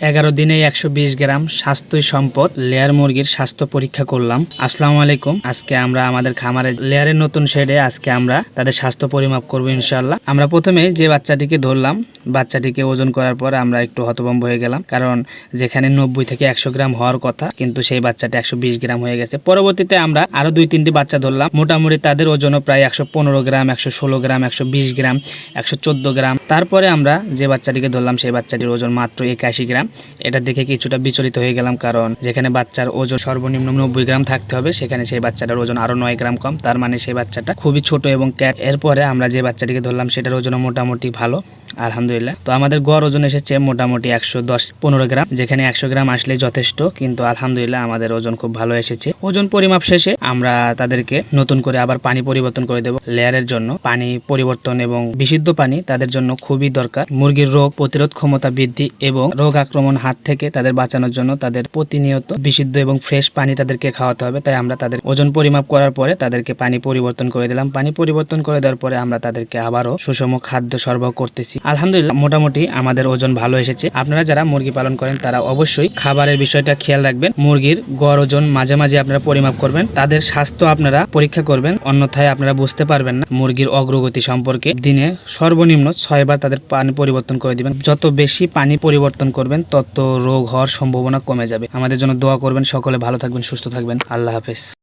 এগারো দিনে একশো বিশ গ্রাম স্বাস্থ্য সম্পদ, লেয়ার মুরগির স্বাস্থ্য পরীক্ষা করলাম। আসসালামু আলাইকুম। আজকে আমরা আমাদের খামারে লেয়ারের নতুন শেডে আজকে আমরা তাদের স্বাস্থ্য পরিমাপ করব ইনশাল্লাহ আমরা প্রথমে যে বাচ্চাটিকে ধরলাম, বাচ্চাটিকে ওজন করার পর আমরা একটু হতভম্ব হয়ে গেলাম। কারণ যেখানে নব্বই থেকে একশো গ্রাম হওয়ার কথা, কিন্তু সেই বাচ্চাটা একশো বিশ গ্রাম হয়ে গেছে। পরবর্তীতে আমরা আরও দুই তিনটি বাচ্চা ধরলাম। মোটামুটি তাদের ওজনও প্রায় একশো পনেরো গ্রাম, একশো ষোলো গ্রাম, একশো বিশ গ্রাম, একশো চোদ্দ গ্রাম। তারপরে আমরা যে বাচ্চাটিকে ধরলাম, সেই বাচ্চাটির ওজন মাত্র একাশি গ্রাম। এটা দেখে কিছুটা বিচলিত হয়ে গেলাম, কারণ যেখানে বাচ্চার ওজন সর্বনিম্ন নব্বই গ্রাম থাকতে হবে, সেখানে সেই বাচ্চাটার ওজন আরও নয় গ্রাম কম। তার মানে সেই বাচ্চাটা খুবই ছোট এবং ক্যাট। এরপরে আমরা যে বাচ্চাটিকে ধরলাম, সেটার ওজনও মোটামুটি ভালো, আলহামদুলিল্লাহ। তো আমাদের গড় ওজন এসেছে মোটামুটি একশো দশ পনেরো গ্রাম, যেখানে একশো গ্রাম আসলে যথেষ্ট, কিন্তু আলহামদুলিল্লাহ আমাদের ওজন খুব ভালো এসেছে। ওজন পরিমাপ শেষে আমরা তাদেরকে নতুন করে আবার পানি পরিবর্তন করে দেব। লেয়ারের জন্য পানি পরিবর্তন এবং বিশুদ্ধ পানি তাদের জন্য খুবই দরকার। মুরগির রোগ প্রতিরোধ ক্ষমতা বৃদ্ধি এবং রোগ আক্রমণ হাত থেকে তাদের বাঁচানোর জন্য তাদের প্রতিনিয়ত বিশুদ্ধ এবং ফ্রেশ পানি তাদেরকে খাওয়াতে হবে। তাই আমরা তাদের ওজন পরিমাপ করার পরে তাদেরকে পানি পরিবর্তন করে দিলাম। পানি পরিবর্তন করে দেওয়ার পরে আমরা তাদেরকে আবারও সুষম খাদ্য সরবরাহ করতেছি। আলহামদুলিল্লাহ, মোটামুটি আমাদের ওজন ভালো এসেছে। আপনারা যারা মুরগি পালন করেন, তারা অবশ্যই খাবারের বিষয়টা খেয়াল রাখবেন। মুরগির গড় ওজন মাঝে মাঝে আপনারা পরিমাপ করবেন। তাদের স্বাস্থ্য আপনারা পরীক্ষা করবেন। অন্যথায় আপনারা বুঝতে পারবেন না মুরগির অগ্রগতি সম্পর্কে। দিনে সর্বনিম্ন ছয়বার তাদের পানি পরিবর্তন করে দিবেন। যত বেশি পানি পরিবর্তন করবেন তত রোগ হওয়ার সম্ভাবনা কমে যাবে। আমাদের জন্য দোয়া করবেন, সকলে ভালো থাকবেন, সুস্থ থাকবেন। আল্লাহ হাফেজ।